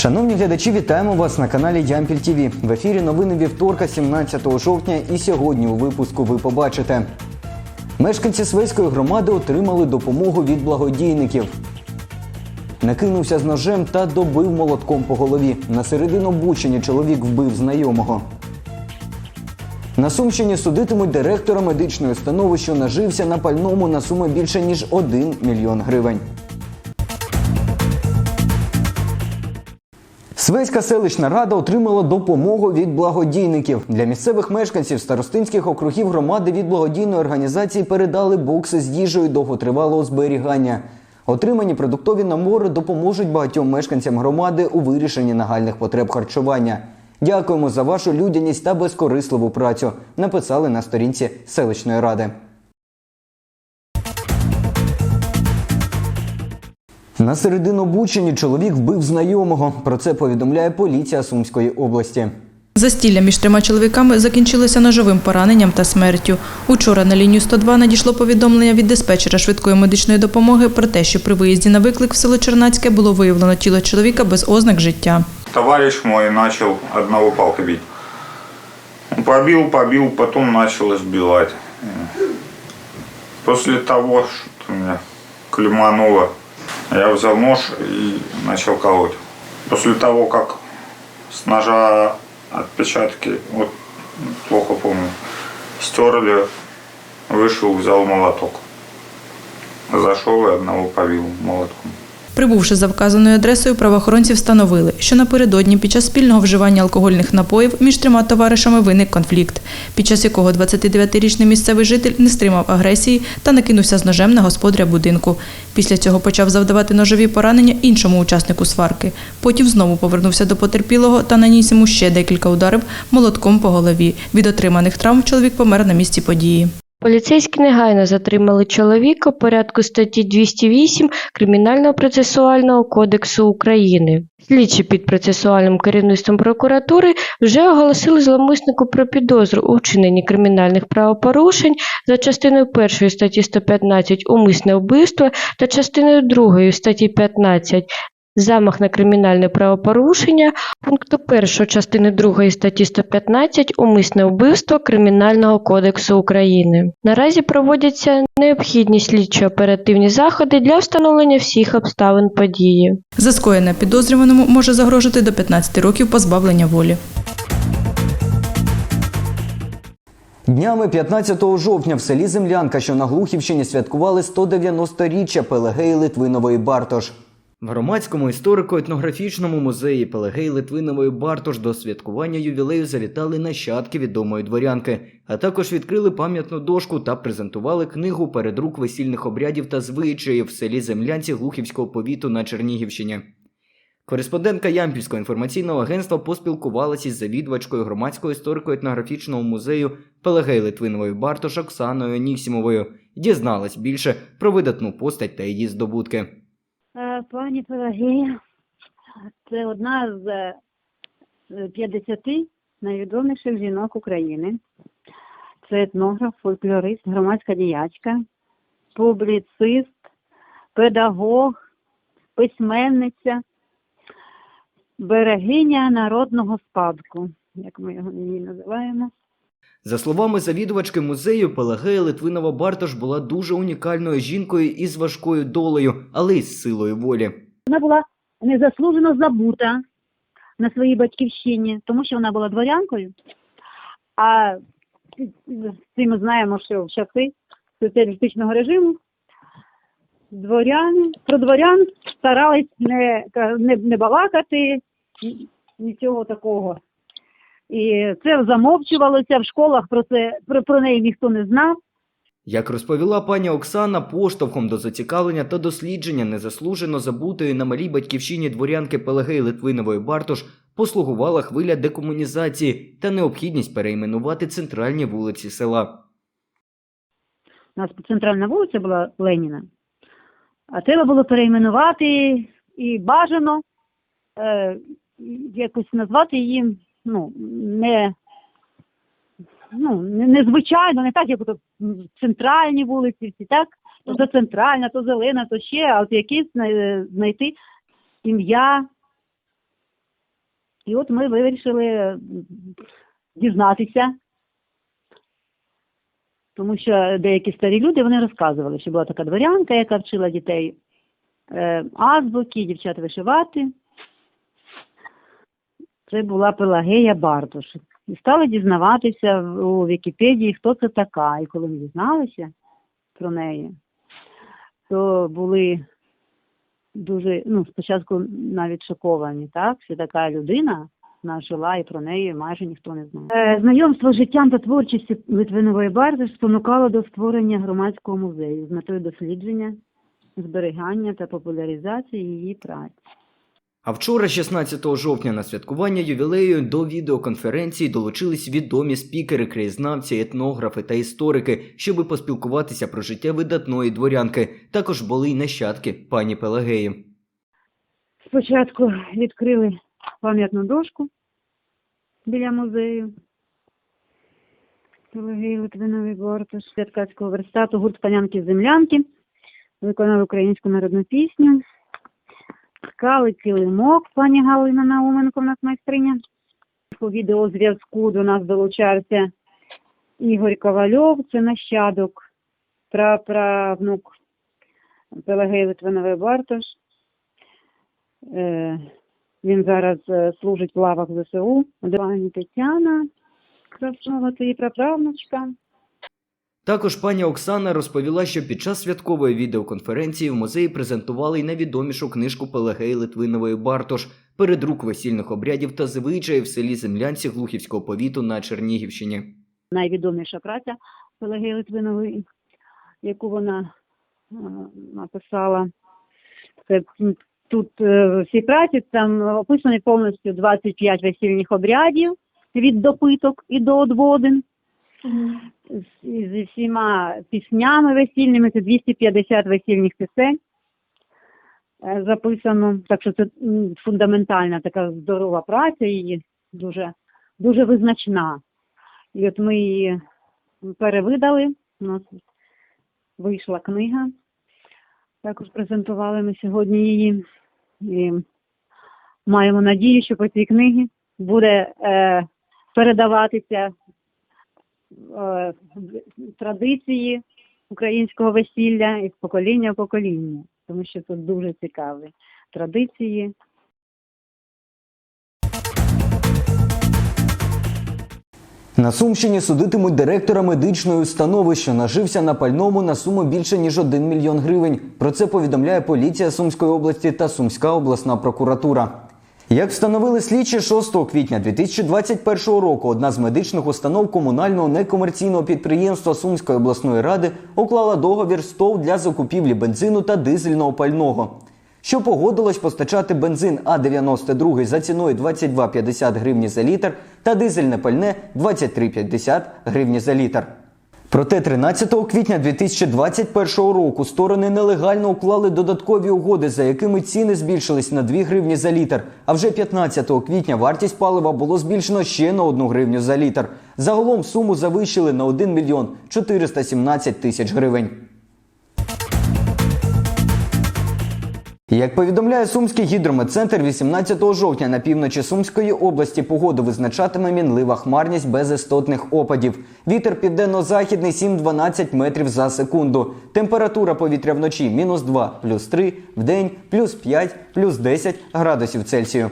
Шановні глядачі, вітаємо вас на каналі Ямпіль ТВ. В ефірі новини вівторка, 17 жовтня. І сьогодні у випуску ви побачите. Мешканці Свейської громади отримали допомогу від благодійників. Накинувся з ножем та добив молотком по голові. На середину Бучині чоловік вбив знайомого. На Сумщині судитимуть директора медичної установи, що нажився на пальному на суму більше ніж 1 мільйон гривень. Свеська селищна рада отримала допомогу від благодійників. Для місцевих мешканців старостинських округів громади від благодійної організації передали бокси з їжею довготривалого зберігання. Отримані продуктові набори допоможуть багатьом мешканцям громади у вирішенні нагальних потреб харчування. Дякуємо за вашу людяність та безкорисливу працю. Написали на сторінці селищної ради. На середину Бучині чоловік вбив знайомого. Про це повідомляє поліція Сумської області. Застілля між трьома чоловіками закінчилося ножовим пораненням та смертю. Учора на лінію 102 надійшло повідомлення від диспетчера швидкої медичної допомоги про те, що при виїзді на виклик в село Чернацьке було виявлено тіло чоловіка без ознак життя. Товарищ мой начал одного палкой бить. Он Побил, побил, потом начал избивать. После того, что меня клемануло, я взял нож и начал колоть. После того, как с ножа отпечатки, вот плохо помню, стерли, вышел, взял молоток. Зашел и одного побил молотком. Прибувши за вказаною адресою, правоохоронці встановили, що напередодні під час спільного вживання алкогольних напоїв між трьома товаришами виник конфлікт, під час якого 29-річний місцевий житель не стримав агресії та накинувся з ножем на господаря будинку. Після цього почав завдавати ножові поранення іншому учаснику сварки. Потім знову повернувся до потерпілого та наніс йому ще декілька ударів молотком по голові. Від отриманих травм чоловік помер на місці події. Поліцейські негайно затримали чоловіка порядку статті 208 Кримінального процесуального кодексу України. Слідчі під процесуальним керівництвом прокуратури вже оголосили зловмиснику про підозру у вчиненні кримінальних правопорушень за частиною 1 статті 115 умисне вбивство та частиною 2 статті 15 Замах на кримінальне правопорушення пункту 1 частини 2 статті 115 умисне вбивство Кримінального кодексу України. Наразі проводяться необхідні слідчо-оперативні заходи для встановлення всіх обставин події. За скоєне підозрюваному може загрожувати до 15 років позбавлення волі. Днями 15 жовтня в селі Землянка, що на Глухівщині святкували 190-річчя Пелегеї Литвинової Бартош. В громадському історико-етнографічному музеї Пелегеї Литвинової Бартош до святкування ювілею завітали нащадки відомої дворянки, а також відкрили пам'ятну дошку та презентували книгу передрук весільних обрядів та звичаїв в селі Землянці Глухівського повіту на Чернігівщині. Кореспондентка Ямпільського інформаційного агентства поспілкувалася із завідувачкою громадського історико-етнографічного музею Пелагеї Литвинової Бартош Оксаною Ніксімовою дізналась більше про видатну постать та її здобутки. Е, Пані Пелагея, це одна з е, 50 найвідоміших жінок України. Це етнограф, фольклорист, громадська діячка, публіцист, педагог, письменниця, берегиня народного спадку, як ми його її називаємо. За словами завідувачки музею, Пелагея Литвинова Бартош була дуже унікальною жінкою із важкою долею, але й з силою волі. Вона була незаслужено забута на своїй батьківщині, тому що вона була дворянкою. А всі ми знаємо, що в часи соціалістичного режиму дворяни, про дворян старались не, не, не балакати, нічого такого. І це замовчувалося в школах, про це про, про неї ніхто не знав. Як розповіла пані Оксана, поштовхом до зацікавлення та дослідження незаслужено забутої на малій батьківщині дворянки Пелагеї Литвинової Бартош послугувала хвиля декомунізації та необхідність перейменувати центральні вулиці села. У нас центральна вулиця була Леніна, а треба було перейменувати і бажано е, якось назвати її ну, не, ну, не- незвичайно, не так, як ото м, центральні вулиці, всі так, то, то центральна, то зелена, то ще, а от якісь знайти ім'я. І от ми вирішили дізнатися, тому що деякі старі люди вони розказували, що була така дворянка, яка вчила дітей е, азбуки, дівчат вишивати. Це була Пелагея Бартош. І стали дізнаватися у Вікіпедії, хто це така. І коли ми дізналися про неї, то були дуже, ну, спочатку навіть шоковані, так, що така людина вона жила і про неї майже ніхто не знає. Е, знайомство з життям та творчістю Литвинової Бартош спонукало до створення громадського музею з метою дослідження, зберігання та популяризації її праці. А вчора, 16 жовтня, на святкування ювілею до відеоконференції долучились відомі спікери, краєзнавці, етнографи та історики, щоби поспілкуватися про життя видатної дворянки. Також були й нащадки пані Пелагеї. Спочатку відкрили пам'ятну дошку біля музею. Пелагеї Литвинової Бортош, святкацького верстату, гурт панянки землянки, виконав українську народну пісню. Ткали килимок, пані Галина Науменко, у нас майстриня. По відеозв'язку до нас долучався Ігор Ковальов, це нащадок, праправнук Пелагеї Литвинової Бартош. Е, Він зараз е, служить в лавах ЗСУ. Пані Тетяна Краснова, це її праправнучка. Також пані Оксана розповіла, що під час святкової відеоконференції в музеї презентували й найвідомішу книжку Пелагеї Литвинової Бартош передрук весільних обрядів та звичаїв в селі Землянці Глухівського повіту на Чернігівщині. Найвідоміша праця Пелагеї Литвинової, яку вона е, написала. Це тут е, в цій праці там описані повністю 25 весільних обрядів від допиток і до одводин. Зі всіма піснями весільними, це 250 весільних пісень е, записано. Так що це фундаментальна така здорова праця її, дуже, дуже визначна. І от ми її перевидали, у нас вийшла книга. Також презентували ми сьогодні її. І маємо надію, що по цій книгі буде е, передаватися е, традиції українського весілля із покоління в покоління, тому що тут дуже цікаві традиції. На Сумщині судитимуть директора медичної установи, що нажився на пальному на суму більше ніж 1 мільйон гривень. Про це повідомляє поліція Сумської області та Сумська обласна прокуратура. Як встановили слідчі 6 квітня 2021 року, одна з медичних установ комунального некомерційного підприємства Сумської обласної ради уклала договір з ТОВ для закупівлі бензину та дизельного пального. Що погодилось постачати бензин А92 за ціною 22,50 гривні за літр та дизельне пальне 23,50 гривні за літр. Проте 13 квітня 2021 року сторони нелегально уклали додаткові угоди, за якими ціни збільшились на 2 гривні за літр. А вже 15 квітня вартість палива було збільшено ще на 1 гривню за літр. Загалом суму завищили на 1 мільйон 417 тисяч гривень. Як повідомляє Сумський гідрометцентр, 18 жовтня на півночі Сумської області погоду визначатиме мінлива хмарність без істотних опадів. Вітер південно-західний 7-12 метрів за секунду. Температура повітря вночі мінус 2, плюс 3, день плюс 5, плюс 10 градусів Цельсію.